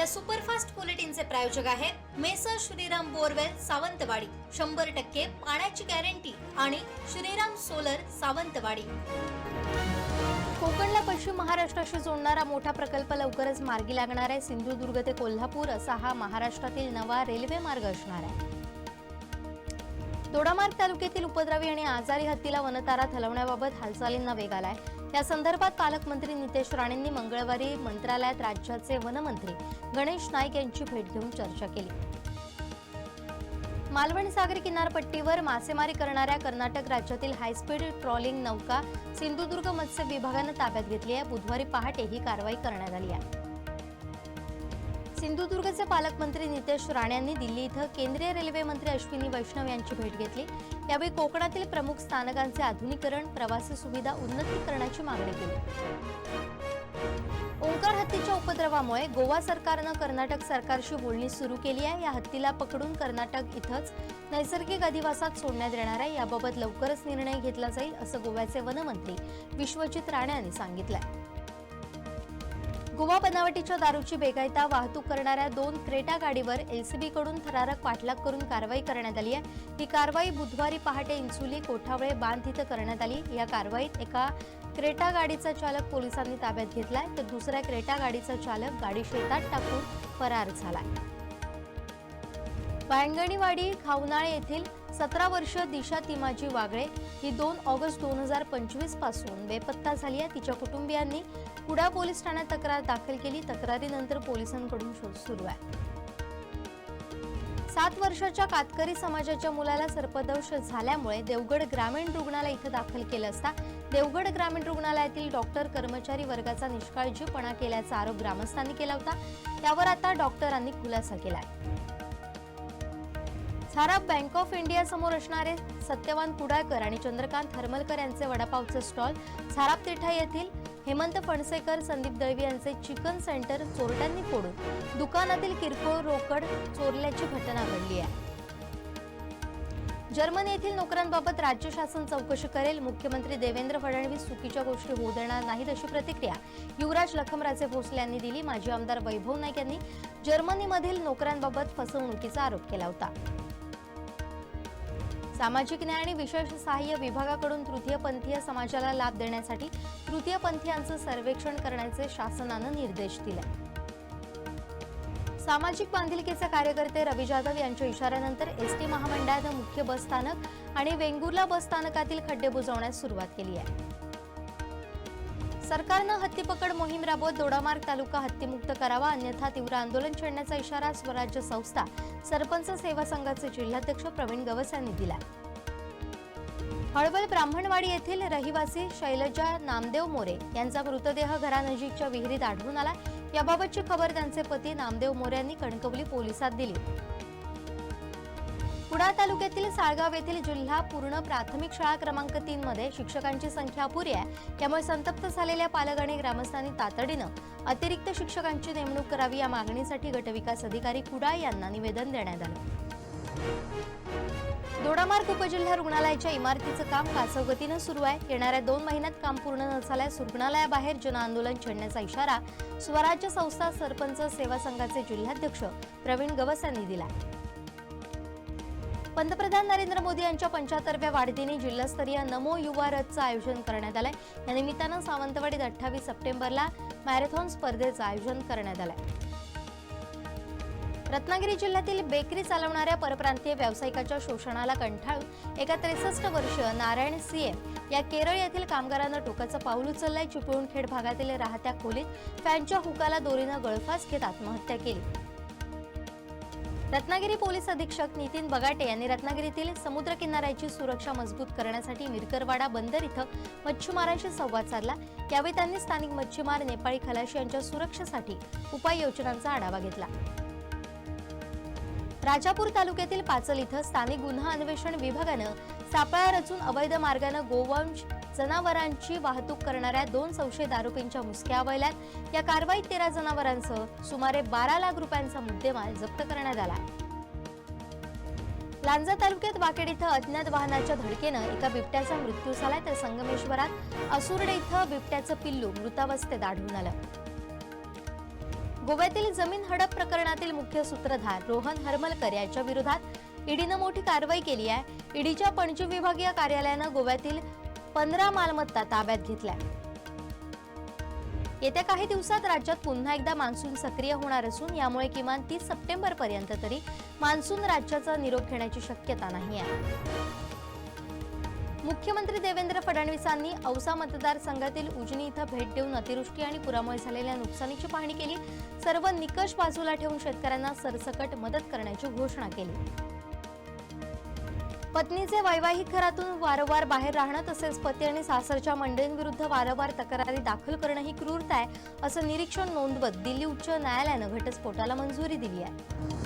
या सुपरफास्ट बुलेटिनचे प्रायोजक आहेत मेसर श्रीराम बोरवेल सावंतवाडी. शंभर टक्के पाण्याची गॅरंटी आणि श्रीराम सोलर सावंतवाडी. कोकणला पश्चिम महाराष्ट्राशी जोडणारा मोठा प्रकल्प लवकरच मार्गी लागणार आहे. सिंधुदुर्ग ते कोल्हापूर असा हा महाराष्ट्रातील नवा रेल्वे मार्ग असणार आहे. दोडामार्ग तालुक्यातील उपद्रवी आणि आजारी हत्तीला वनतारात हलवण्याबाबत हालचालींना वेग आलाय. या संदर्भात पालकमंत्री नितेश राणेंनी मंगळवारी मंत्रालयात राज्याचे वनमंत्री गणेश नाईक यांची भेट घेऊन चर्चा केली. मालवण सागरी किनारपट्टीवर मासेमारी करणाऱ्या कर्नाटक राज्यातील हायस्पीड ट्रॉलिंग नौका सिंधुदुर्ग मत्स्य विभागानं ताब्यात घेतली आहे. बुधवारी पहाटे ही कारवाई करण्यात आली आहे. सिंधुदुर्गचे पालकमंत्री नितेश राणे यांनी दिल्ली इथं केंद्रीय रेल्वे मंत्री अश्विनी वैष्णव यांची भेट घेतली. यावेळी कोकणातील प्रमुख स्थानकांचे आधुनिकरण प्रवासी सुविधा उन्नतीकरणाची मागणी केली. ओंकार हत्तीच्या उपद्रवामुळे गोवा सरकारनं कर्नाटक सरकारशी बोलणी सुरू केली आहे. या हत्तीला पकडून कर्नाटक इथंच नैसर्गिक अधिवासात सोडण्यात येणार आहे. याबाबत लवकरच निर्णय घेतला जाईल असं गोव्याचे वनमंत्री विश्वजित राणे यांनी आहे गोवा बनावटीच्या दारूची बेकायदा वाहतूक करणाऱ्या दोन क्रेटा गाडीवर एलसीबी कडून थरारक पाठलाग करून कारवाई करण्यात आली आहे. ही कारवाई बुधवारी पहाटे इन्सुली कोठावळे बांध इथं करण्यात आली. या कारवाईत एका क्रेटा गाडीचा चालक पोलिसांनी ताब्यात घेतलाय. तर दुसऱ्या क्रेटा गाडीचा चालक गाडी शेतात टाकून फरार झालाय. बायंगणीवाडी खावनाळे येथील सतरा वर्ष दिशा तिमाजी वागळे ही दोन ऑगस्ट दोन हजार पंचवीसपासून बेपत्ता झाली आहे. तिच्या कुटुंबियांनी कुडा पोलीस ठाण्यात तक्रार दाखल केली. तक्रारीनंतर पोलिसांकडून शोध सुरू आहे. सात वर्षाच्या कातकरी समाजाच्या मुलाला सर्पदंश झाल्यामुळे देवगड ग्रामीण रुग्णालय इथं दाखल केलं असता देवगड ग्रामीण रुग्णालयातील डॉक्टर कर्मचारी वर्गाचा निष्काळजीपणा केल्याचा आरोप ग्रामस्थांनी केला होता. त्यावर आता डॉक्टरांनी खुलासा केला आहे साराप बँक ऑफ इंडिया समोर असणारे सत्यवान कुडाळकर आणि चंद्रकांत हरमलकर यांचे वडापावचे स्टॉल साराप तिठा येथील हेमंत फणसेकर संदीप दळवी यांचे चिकन सेंटर चोरट्यांनी फोडून दुकानातील किरकोळ रोकड चोरल्याची घटना घडली आहे. जर्मनी येथील नोकऱ्यांबाबत राज्य शासन चौकशी करेल. मुख्यमंत्री देवेंद्र फडणवीस चुकीच्या गोष्टी होऊ देणार नाहीत अशी प्रतिक्रिया युवराज लखमराजे भोसले यांनी दिली. माजी आमदार वैभव नाईक यांनी जर्मनीमधील नोकऱ्यांबाबत फसवणुकीचा आरोप केला होता. सामाजिक न्याय आणि विशेष सहाय्य विभागाकडून तृतीयपंथीय समाजाला लाभ देण्यासाठी तृतीयपंथीयांचं सर्वेक्षण करण्याचे शासनानं निर्देश दिले. सामाजिक बांधिलकीचे कार्यकर्ते रवी जाधव यांच्या इशाऱ्यानंतर एसटी महामंडळानं मुख्य बसस्थानक आणि वेंगुर्ला बसस्थानकातील खड्डे बुजवण्यास सुरुवात केली आहे. सरकारनं हत्तीपकड मोहीम राबवत दोडामार्ग तालुका हत्तीमुक्त करावा अन्यथा तीव्र आंदोलन छेडण्याचा इशारा स्वराज्य संस्था सरपंच सेवा संघाचे जिल्हाध्यक्ष प्रवीण गवस यांनी दिला हळवल ब्राह्मणवाडी येथील रहिवासी शैलजा नामदेव मोरे यांचा मृतदेह घरानजीकच्या विहिरीत आढळून आला. याबाबतची खबर त्यांचे पती नामदेव मोरे यांनी कणकवली पोलिसात दिली. कुडाळ तालुक्यातील साळगाव येथील जिल्हा पूर्ण प्राथमिक शाळा क्रमांक तीन मध्ये शिक्षकांची संख्या अपुरी आहे. त्यामुळे संतप्त झालेल्या पालक आणि ग्रामस्थांनी तातडीनं अतिरिक्त शिक्षकांची नेमणूक करावी या मागणीसाठी गटविकास अधिकारी कुडाळ यांना निवेदन देण्यात आलं. दोडामार्ग उपजिल्हा रुग्णालयाच्या इमारतीचं काम कासवगतीनं सुरू आहे. येणाऱ्या दोन महिन्यात काम पूर्ण न झाल्यास रुग्णालयाबाहेर जनआंदोलन छेडण्याचा इशारा स्वराज्य संस्था सरपंच सेवा संघाचे जिल्हाध्यक्ष प्रवीण गवस यांनी दिला पंतप्रधान नरेंद्र मोदी यांच्या पंच्याहत्तरव्या वाढदिनी जिल्हास्तरीय नमो युवा रथचं आयोजन करण्यात आलंय. या निमित्तानं सावंतवाडीत अठ्ठावीस सप्टेंबरला मॅरेथॉन स्पर्धेचं आयोजन करण्यात आलंय. रत्नागिरी जिल्ह्यातील बेकरी चालवणाऱ्या परप्रांतीय व्यावसायिकाच्या शोषणाला कंठाळून एका त्रेसष्ट वर्ष नारायण सीएम या केरळ येथील कामगारानं टोकाचं पाऊल उचललंय. चिपळूणखेड भागातील राहत्या खोलीत फॅनच्या हुकाला दोरीनं गळफास घेत आत्महत्या केली. रत्नागिरी पोलीस अधीक्षक नितीन बगाटे यांनी रत्नागिरीतील समुद्र किनाऱ्याची सुरक्षा मजबूत करण्यासाठी मिरकरवाडा बंदर इथं मच्छीमारांशी संवाद साधला. यावेळी त्यांनी स्थानिक मच्छीमार नेपाळी खलाशी यांच्या सुरक्षेसाठी उपाययोजनांचा आढावा घेतला. राजापूर तालुक्यातील पाचल इथं स्थानिक गुन्हा अन्वेषण विभागानं सापळा रचून अवैध मार्गानं गोवंश जनावरांची वाहतूक करणाऱ्या दोन संशयित आरोपींच्या मुसक्या आवळल्यात या कारवाईत तेरा जनावरांसह सुमारे बारा लाख रुपयांचा मुद्देमाल जप्त करण्यात आला. लांजा तालुक्यात वाकेड इथं अज्ञात वाहनाच्या धडकेनं एका बिबट्याचा मृत्यू झालाय तर संगमेश्वरात असुर्डे इथं बिबट्याचं पिल्लू मृतावस्थेत आढळून आलं. गोव्यातील जमीन हडप प्रकरणातील मुख्य सूत्रधार रोहन हरमलकर याच्या विरोधात ईडीनं मोठी कारवाई केली आहे. ईडीच्या पणजी विभागीय कार्यालयानं गोव्यातील पंधरा मालमत्ता ताब्यात घेतल्या. येत्या काही दिवसात राज्यात पुन्हा एकदा मान्सून सक्रिय होणार असून यामुळे किमान तीस सप्टेंबर पर्यंत तरी मान्सून राज्याचा निरोप घेण्याची शक्यता नाही आहे. मुख्यमंत्री देवेंद्र फडणवीसांनी औसा मतदारसंघातील उजनी इथं भेट देऊन अतिवृष्टी आणि पुरामुळे झालेल्या नुकसानीची पाहणी केली. सर्व निकष बाजूला ठेवून शेतकऱ्यांना सरसकट मदत करण्याची घोषणा केली. पत्नीचे वैवाहिक घरातून वारंवार बाहेर राहणं तसेच पती आणि सासरच्या मंडळींविरुद्ध वारंवार तक्रारी दाखल करणं ही क्रूरता आहे असं निरीक्षण नोंदवत दिल्ली उच्च न्यायालयानं घटस्फोटाला मंजुरी दिली आहे.